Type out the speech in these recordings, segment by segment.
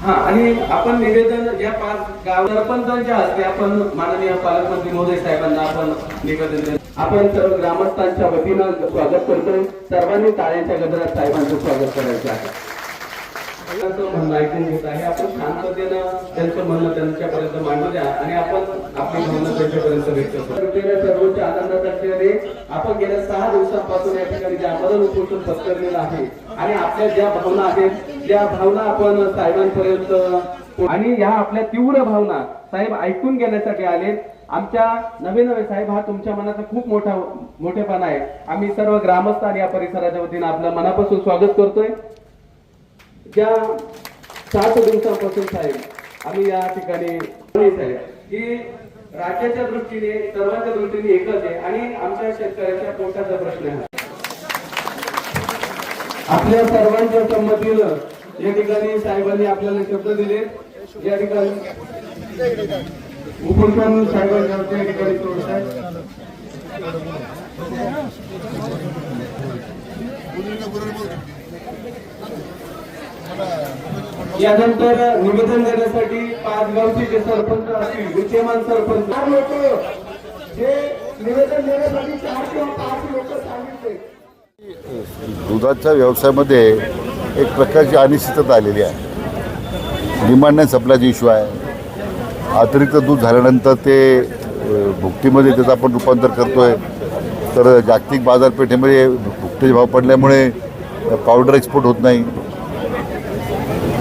हा आणि आपण निवेदन या पाच गाव सरपंचांच्या हस्ते आपण माननीय पालकमंत्री महोदय साहेबांना आपण निवेदन देतो. आपण सर्व ग्रामस्थांच्या वतीनं स्वागत करतोय सर्वांनी टाळ्यांच्या गजरात साहेबांचं स्वागत करायचं आहे म्हणणं ऐकून घेत आहे. आपण शांततेनं त्यांचं म्हणणं त्यांच्यापर्यंत मांडू द्या आणि आपण आपली त्यांच्यापर्यंत व्यक्त करू. सर्वोच्च आपण गेल्या सहा दिवसांपासून या ठिकाणी जे आमरण उपोषण पत्करलेलं आहे आणि आपल्या ज्या भावना आहेत त्या भावना आपण साहेबांपर्यंत आणि ह्या आपल्या तीव्र भावना साहेब ऐकून घेण्यासाठी आले आमच्या नवे नवे साहेब हा तुमच्या मनाचा खूप मोठा मोठेपणा आहे. आम्ही सर्व ग्रामस्थ आणि या परिसराच्या वतीनं आपलं मनापासून स्वागत करतोय. ज्या सात दिवसांपासून साहेब आम्ही या ठिकाणी साहेब की राज्याच्या दृष्टीने सर्वांच्या दृष्टीने एकच आहे आणि आमच्या शेतकऱ्याच्या पोटाचा प्रश्न आहे. आपल्या सर्वांच्या संमतीनं या ठिकाणी साहेबांनी आपल्याला शब्द दिले. या ठिकाणी उपक्रम साहेबांच्या या ठिकाणी सुरू आहे यानंतर निवेदन देण्यासाठी पाच गावचे जे सरपंच असतील विद्यमान सरपंच. चार लोक. जे निवेदन देण्यासाठी चार किंवा पाच लोक सांगितले. दुधाच्या व्यवसायामध्ये एक प्रकारची अनिश्चितता आलेली आहे. डिमांड नाही सप्लायचा इश्यू आहे. अतिरिक्त दूध झाल्यानंतर ते भुकटीमध्ये त्याचं आपण रूपांतर करतोय. तर जागतिक बाजारपेठेमध्ये भुकटीचे भाव पडल्यामुळे पावडर एक्सपोर्ट होत नाही.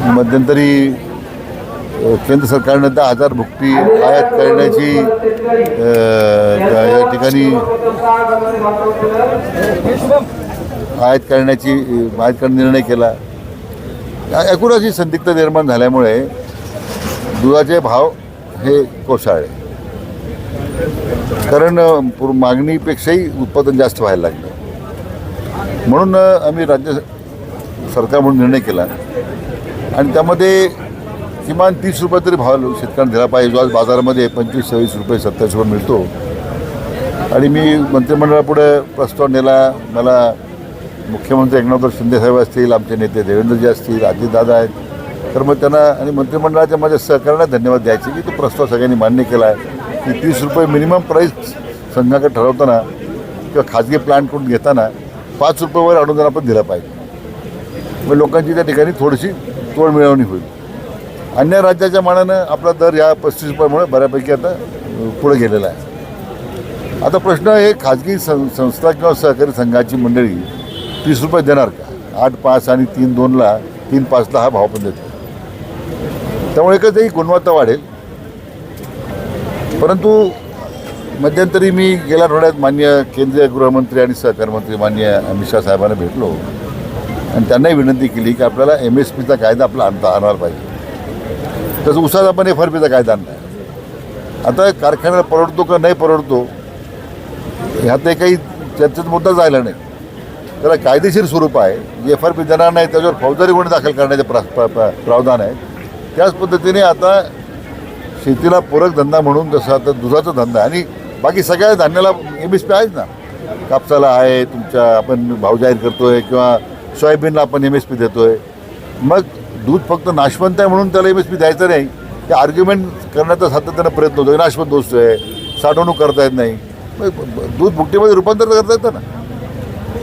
मध्यंतरी केंद्र सरकारनं दहा हजार भुकटी आयात करण्याची या ठिकाणी आयात करण्याची आयात करण्याचा निर्णय केला. या- एकूण अशी संदिग्ध निर्माण झाल्यामुळे दुधाचे भाव हे कोसळले. कारण मागणीपेक्षाही उत्पादन जास्त व्हायला लागलं. म्हणून आम्ही राज्य सरकार म्हणून निर्णय केला. आणि त्यामध्ये किमान तीस रुपये तरी भाव शेतकऱ्यांना दिला पाहिजे. जो आज बाजारामध्ये पंचवीस सव्वीस रुपये सत्तावीस रुपये मिळतो. आणि मी मंत्रिमंडळापुढे प्रस्ताव नेला. मला मुख्यमंत्री एकनाथ शिंदेसाहेब असतील आमचे नेते देवेंद्रजी असतील अजितदादा आहेत. तर मग त्यांना आणि मंत्रिमंडळाच्या माझ्या सहकार्यांना धन्यवाद द्यायचे. की तो प्रस्ताव सगळ्यांनी मान्य केला आहे की तीस रुपये मिनिमम प्राईस संघाकडे ठरवताना किंवा खाजगी प्लांटकडून घेताना पाच रुपयावर अनुदान आपण दिलं पाहिजे. मग लोकांची त्या ठिकाणी थोडीशी तोड मिळवणी होईल. अन्य राज्याच्या मानानं आपला दर या पस्तीस रुपयामुळे बऱ्यापैकी आता पुढे गेलेला आहे. आता प्रश्न हे खाजगी सं संस्था किंवा सहकारी संघाची मंडळी तीस रुपये देणार का? आठ पाच आणि तीन दोनला तीन पाचला हा भाव पण देतो. त्यामुळे एकचही गुणवत्ता वाढेल. परंतु मध्यंतरी मी गेल्या आठवड्यात मान्य केंद्रीय गृहमंत्री आणि सहकार मंत्री मान्य अमित शाह साहेबांना भेटलो. आणि त्यांनाही विनंती केली की आपल्याला एम एस पीचा कायदा आपला आणता आणायला पाहिजे. तसं उसाचा आपण एफ आर पीचा कायदा आणला आहे आता कारखान्याला परवडतो का नाही परवडतो? ह्यात काही चर्चेत मुद्दा जायला नाही. त्याला कायदेशीर स्वरूप आहे. जे एफ आर पी देणार नाही त्याच्यावर फौजदारी गुन्हे दाखल करण्याचे प्रा प्रावधान आहे. त्याच पद्धतीने आता शेतीला पूरक धंदा म्हणून जसं आता दुधाचा धंदा आणि बाकी सगळ्या धान्याला एम एस पी आहेच ना. कापसाला आहे तुमच्या आपण भाव जाहीर करतोय किंवा सोयाबीनला आपण एम एस पी देतो आहे मग दूध फक्त नाशवंत आहे म्हणून त्याला एम एस पी द्यायचं नाही. ते आर्ग्युमेंट करण्याचा सातत्यानं प्रयत्न होतो नाशवंत वस्तू आहे. साठवणूक करता येत नाही. मग दूध भुकटीमध्ये रूपांतर करता येतं ना.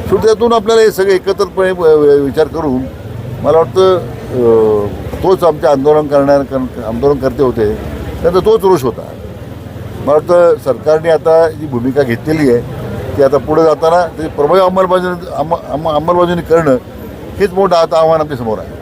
शेवटी त्यातून आपल्याला हे सगळे एकत्रितपणे विचार करून मला वाटतं तोच आमचे आंदोलन करणार आंदोलन करते होते. त्यांचा तोच रोष होता. मला वाटतं सरकारने आता जी भूमिका घेतलेली आहे की आता पुढे जाताना ते प्रभावी अंमलबजावणी अंम- अंमलबजावणी करणं हेच मोठं आता आव्हान आमच्यासमोर आहे.